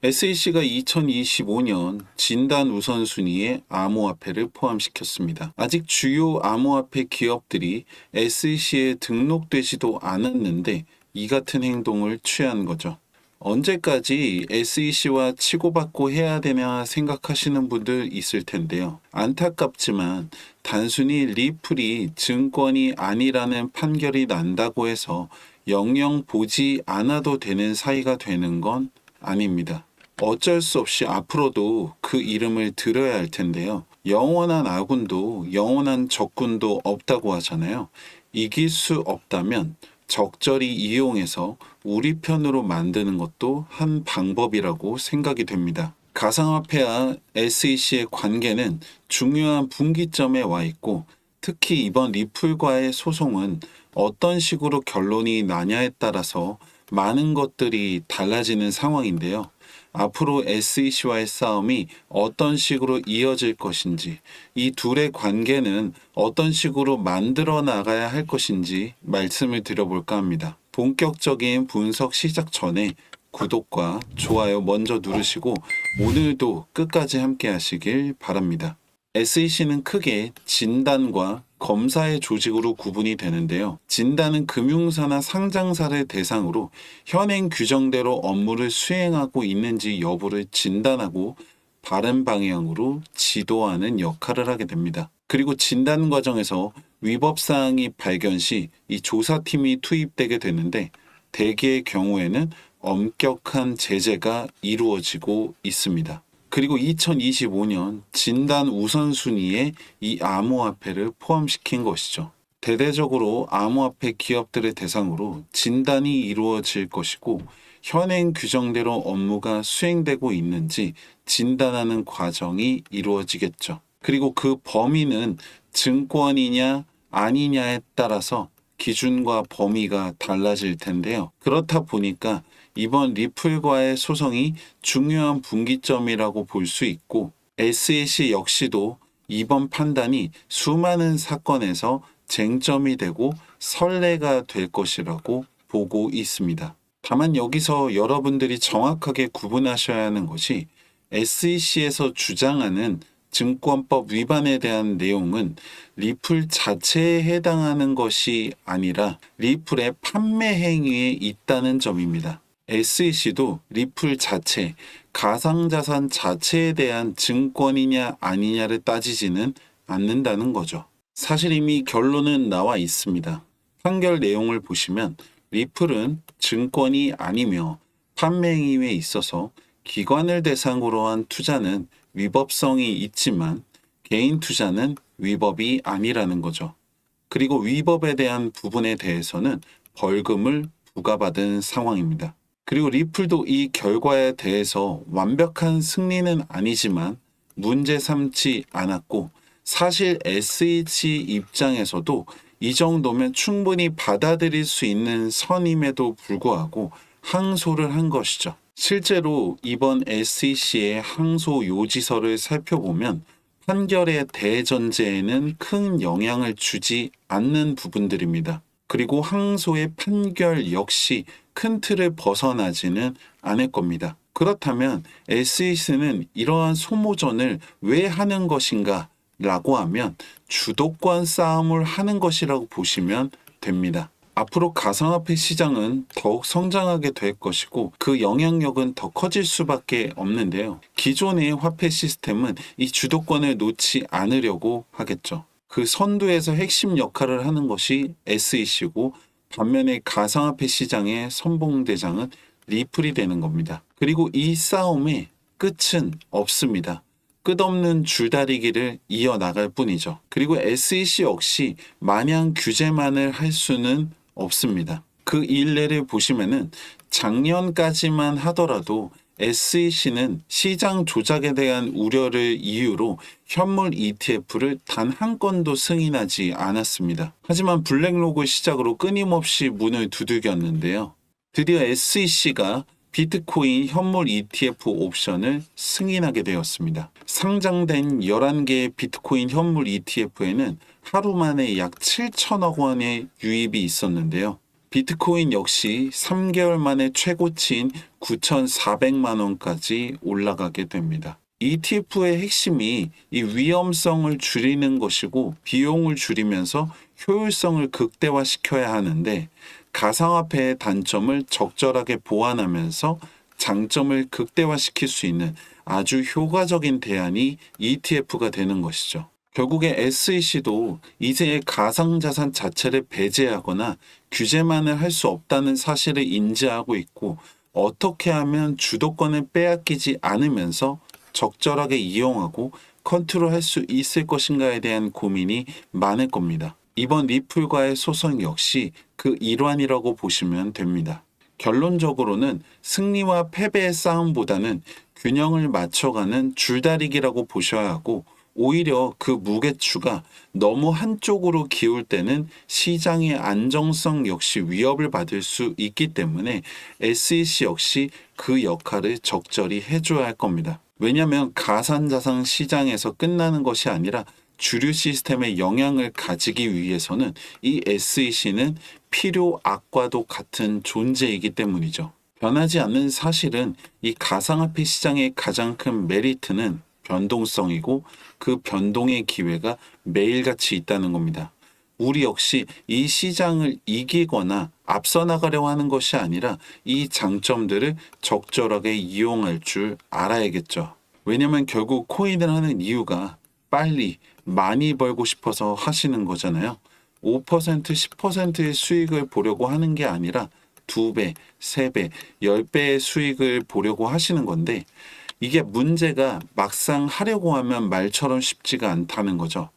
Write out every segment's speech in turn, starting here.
SEC가 2025년 진단 우선순위에 암호화폐를 포함시켰습니다. 아직 주요 암호화폐 기업들이 SEC에 등록되지도 않았는데 이 같은 행동을 취한 거죠. 언제까지 SEC와 치고받고 해야 되냐 생각하시는 분들 있을 텐데요. 안타깝지만 단순히 리플이 증권이 아니라는 판결이 난다고 해서 영영 보지 않아도 되는 사이가 되는 건 아닙니다. 어쩔 수 없이 앞으로도 그 이름을 들어야 할 텐데요. 영원한 아군도 영원한 적군도 없다고 하잖아요. 이길 수 없다면 적절히 이용해서 우리 편으로 만드는 것도 한 방법이라고 생각이 됩니다. 가상화폐와 SEC의 관계는 중요한 분기점에 와 있고 특히 이번 리플과의 소송은 어떤 식으로 결론이 나냐에 따라서 많은 것들이 달라지는 상황인데요. 앞으로 SEC와의 싸움이 어떤 식으로 이어질 것인지, 이 둘의 관계는 어떤 식으로 만들어 나가야 할 것인지 말씀을 드려볼까 합니다. 본격적인 분석 시작 전에 구독과 좋아요 먼저 누르시고 오늘도 끝까지 함께 하시길 바랍니다. SEC는 크게 진단과 검사의 조직으로 구분이 되는데요. 진단은 금융사나 상장사를 대상으로 현행 규정대로 업무를 수행하고 있는지 여부를 진단하고 바른 방향으로 지도하는 역할을 하게 됩니다. 그리고 진단 과정에서 위법 사항이 발견 시 이 조사팀이 투입되게 되는데 대개의 경우에는 엄격한 제재가 이루어지고 있습니다. 그리고 2025년 진단 우선순위에 이 암호화폐를 포함시킨 것이죠. 대대적으로 암호화폐 기업들을 대상으로 진단이 이루어질 것이고 현행 규정대로 업무가 수행되고 있는지 진단하는 과정이 이루어지겠죠. 그리고 그 범위는 증권이냐 아니냐에 따라서 기준과 범위가 달라질 텐데요. 그렇다 보니까 이번 리플과의 소송이 중요한 분기점이라고 볼 수 있고 SEC 역시도 이번 판단이 수많은 사건에서 쟁점이 되고 선례가 될 것이라고 보고 있습니다. 다만 여기서 여러분들이 정확하게 구분하셔야 하는 것이 SEC에서 주장하는 증권법 위반에 대한 내용은 리플 자체에 해당하는 것이 아니라 리플의 판매 행위에 있다는 점입니다. SEC도 리플 자체, 가상자산 자체에 대한 증권이냐 아니냐를 따지지는 않는다는 거죠. 사실 이미 결론은 나와 있습니다. 판결 내용을 보시면 리플은 증권이 아니며 판매 행위에 있어서 기관을 대상으로 한 투자는 위법성이 있지만 개인 투자는 위법이 아니라는 거죠. 그리고 위법에 대한 부분에 대해서는 벌금을 부과받은 상황입니다. 그리고 리플도 이 결과에 대해서 완벽한 승리는 아니지만 문제 삼지 않았고 사실 SH 입장에서도 이 정도면 충분히 받아들일 수 있는 선임에도 불구하고 항소를 한 것이죠. 실제로 이번 SEC의 항소 요지서를 살펴보면 판결의 대전제에는 큰 영향을 주지 않는 부분들입니다. 그리고 항소의 판결 역시 큰 틀을 벗어나지는 않을 겁니다. 그렇다면 SEC는 이러한 소모전을 왜 하는 것인가 라고 하면 주도권 싸움을 하는 것이라고 보시면 됩니다. 앞으로 가상화폐 시장은 더욱 성장하게 될 것이고 그 영향력은 더 커질 수밖에 없는데요. 기존의 화폐 시스템은 이 주도권을 놓지 않으려고 하겠죠. 그 선두에서 핵심 역할을 하는 것이 SEC고 반면에 가상화폐 시장의 선봉대장은 리플이 되는 겁니다. 그리고 이 싸움의 끝은 없습니다. 끝없는 줄다리기를 이어나갈 뿐이죠. 그리고 SEC 역시 마냥 규제만을 할 수는 없습니다. 그 일례를 보시면은 작년까지만 하더라도 SEC는 시장 조작에 대한 우려를 이유로 현물 ETF를 단 한 건도 승인하지 않았습니다. 하지만 블랙로그 시작으로 끊임없이 문을 두들겼는데요. 드디어 SEC가 비트코인 현물 ETF 옵션을 승인하게 되었습니다. 상장된 11개의 비트코인 현물 ETF에는 하루 만에 약 7천억 원의 유입이 있었는데요. 비트코인 역시 3개월 만에 최고치인 9,400만 원까지 올라가게 됩니다. ETF의 핵심이 이 위험성을 줄이는 것이고 비용을 줄이면서 효율성을 극대화시켜야 하는데 가상화폐의 단점을 적절하게 보완하면서 장점을 극대화시킬 수 있는 아주 효과적인 대안이 ETF가 되는 것이죠. 결국에 SEC도 이제 가상자산 자체를 배제하거나 규제만을 할 수 없다는 사실을 인지하고 있고 어떻게 하면 주도권을 빼앗기지 않으면서 적절하게 이용하고 컨트롤할 수 있을 것인가에 대한 고민이 많을 겁니다. 이번 리플과의 소송 역시 그 일환이라고 보시면 됩니다. 결론적으로는 승리와 패배의 싸움보다는 균형을 맞춰가는 줄다리기라고 보셔야 하고 오히려 그 무게추가 너무 한쪽으로 기울 때는 시장의 안정성 역시 위협을 받을 수 있기 때문에 SEC 역시 그 역할을 적절히 해줘야 할 겁니다. 왜냐하면 가산자산 시장에서 끝나는 것이 아니라 주류 시스템에 영향을 가지기 위해서는 이 SEC는 필요 악과도 같은 존재이기 때문이죠. 변하지 않는 사실은 이 가상화폐 시장의 가장 큰 메리트는 변동성이고 그 변동의 기회가 매일같이 있다는 겁니다. 우리 역시 이 시장을 이기거나 앞서 나가려고 하는 것이 아니라 이 장점들을 적절하게 이용할 줄 알아야겠죠. 왜냐면 결국 코인을 하는 이유가 빨리 많이 벌고 싶어서 하시는 거잖아요. 5% 10%의 수익을 보려고 하는 게 아니라 2배, 3배, 10배의 수익을 보려고 하시는 건데 이게 문제가 막상 하려고 하면 말처럼 쉽지가 않다는 거죠.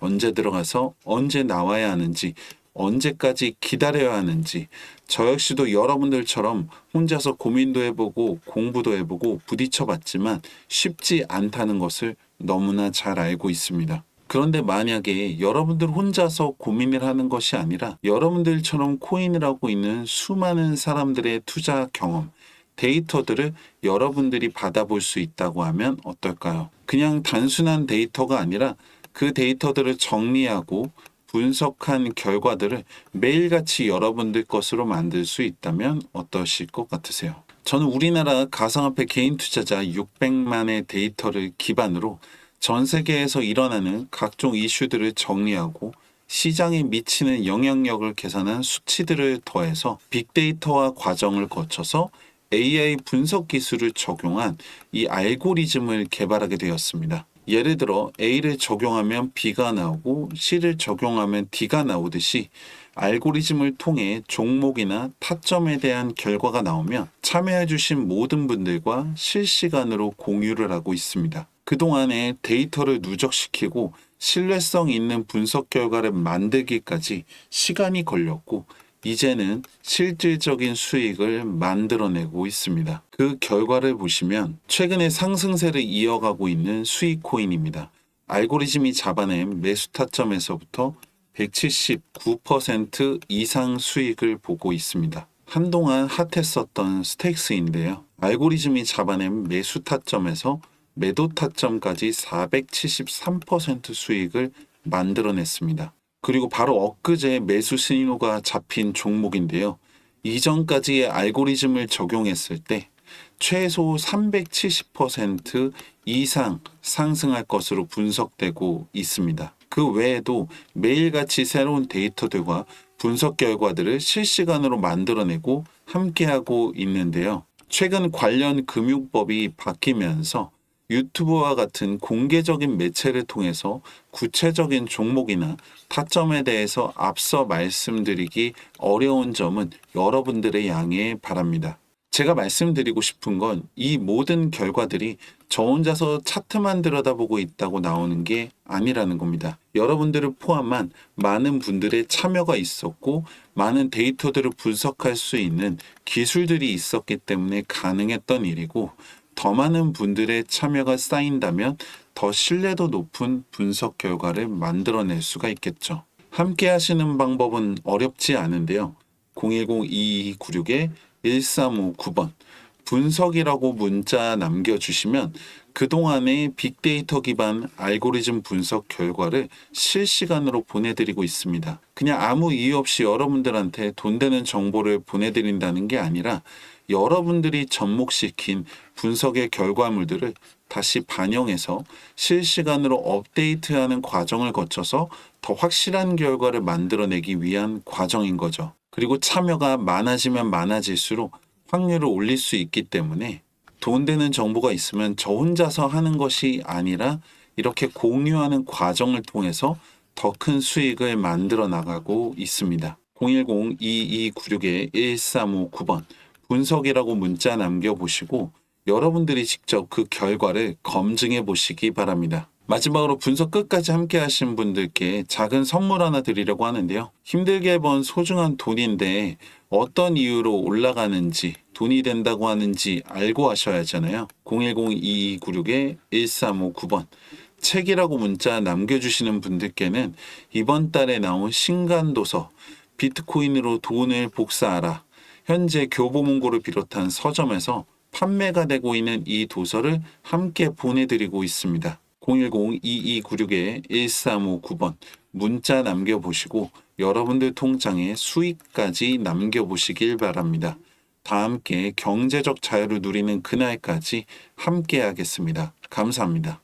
언제 들어가서 언제 나와야 하는지, 언제까지 기다려야 하는지, 저 역시도 여러분들처럼 혼자서 고민도 해보고 공부도 해보고 부딪혀 봤지만 쉽지 않다는 것을 너무나 잘 알고 있습니다. 그런데 만약에 여러분들 혼자서 고민을 하는 것이 아니라 여러분들처럼 코인을 하고 있는 수많은 사람들의 투자 경험, 데이터들을 여러분들이 받아볼 수 있다고 하면 어떨까요? 그냥 단순한 데이터가 아니라 그 데이터들을 정리하고 분석한 결과들을 매일같이 여러분들 것으로 만들 수 있다면 어떠실 것 같으세요? 저는 우리나라 가상화폐 개인 투자자 600만의 데이터를 기반으로 전 세계에서 일어나는 각종 이슈들을 정리하고 시장에 미치는 영향력을 계산한 수치들을 더해서 빅데이터와 과정을 거쳐서 AI 분석 기술을 적용한 이 알고리즘을 개발하게 되었습니다. 예를 들어 A를 적용하면 B가 나오고 C를 적용하면 D가 나오듯이 알고리즘을 통해 종목이나 타점에 대한 결과가 나오면 참여해주신 모든 분들과 실시간으로 공유를 하고 있습니다. 그동안에 데이터를 누적시키고 신뢰성 있는 분석 결과를 만들기까지 시간이 걸렸고 이제는 실질적인 수익을 만들어내고 있습니다. 그 결과를 보시면 최근에 상승세를 이어가고 있는 수익 코인입니다. 알고리즘이 잡아낸 매수 타점에서부터 179% 이상 수익을 보고 있습니다. 한동안 핫했었던 스택스인데요. 알고리즘이 잡아낸 매수 타점에서 매도 타점까지 473% 수익을 만들어냈습니다. 그리고 바로 엊그제 매수 신호가 잡힌 종목인데요. 이전까지의 알고리즘을 적용했을 때 최소 370% 이상 상승할 것으로 분석되고 있습니다. 그 외에도 매일같이 새로운 데이터들과 분석 결과들을 실시간으로 만들어내고 함께하고 있는데요. 최근 관련 금융법이 바뀌면서 유튜브와 같은 공개적인 매체를 통해서 구체적인 종목이나 타점에 대해서 앞서 말씀드리기 어려운 점은 여러분들의 양해 바랍니다. 제가 말씀드리고 싶은 건 이 모든 결과들이 저 혼자서 차트만 들여다보고 있다고 나오는 게 아니라는 겁니다. 여러분들을 포함한 많은 분들의 참여가 있었고 많은 데이터들을 분석할 수 있는 기술들이 있었기 때문에 가능했던 일이고 더 많은 분들의 참여가 쌓인다면 더 신뢰도 높은 분석 결과를 만들어낼 수가 있겠죠. 함께 하시는 방법은 어렵지 않은데요. 010-2296-1359번 분석이라고 문자 남겨주시면 그동안의 빅데이터 기반 알고리즘 분석 결과를 실시간으로 보내드리고 있습니다. 그냥 아무 이유 없이 여러분들한테 돈 되는 정보를 보내드린다는 게 아니라 여러분들이 접목시킨 분석의 결과물들을 다시 반영해서 실시간으로 업데이트하는 과정을 거쳐서 더 확실한 결과를 만들어내기 위한 과정인 거죠. 그리고 참여가 많아지면 많아질수록 확률을 올릴 수 있기 때문에 돈 되는 정보가 있으면 저 혼자서 하는 것이 아니라 이렇게 공유하는 과정을 통해서 더 큰 수익을 만들어 나가고 있습니다. 010-2296-1359번 분석이라고 문자 남겨보시고 여러분들이 직접 그 결과를 검증해 보시기 바랍니다. 마지막으로 분석 끝까지 함께 하신 분들께 작은 선물 하나 드리려고 하는데요. 힘들게 번 소중한 돈인데 어떤 이유로 올라가는지 돈이 된다고 하는지 알고 하셔야 하잖아요. 010-2296-1359번 책이라고 문자 남겨주시는 분들께는 이번 달에 나온 신간도서 비트코인으로 돈을 복사하라 현재 교보문고를 비롯한 서점에서 판매가 되고 있는 이 도서를 함께 보내드리고 있습니다. 010-2296-1359번 문자 남겨보시고 여러분들 통장에 수익까지 남겨보시길 바랍니다. 다 함께 경제적 자유를 누리는 그날까지 함께 하겠습니다. 감사합니다.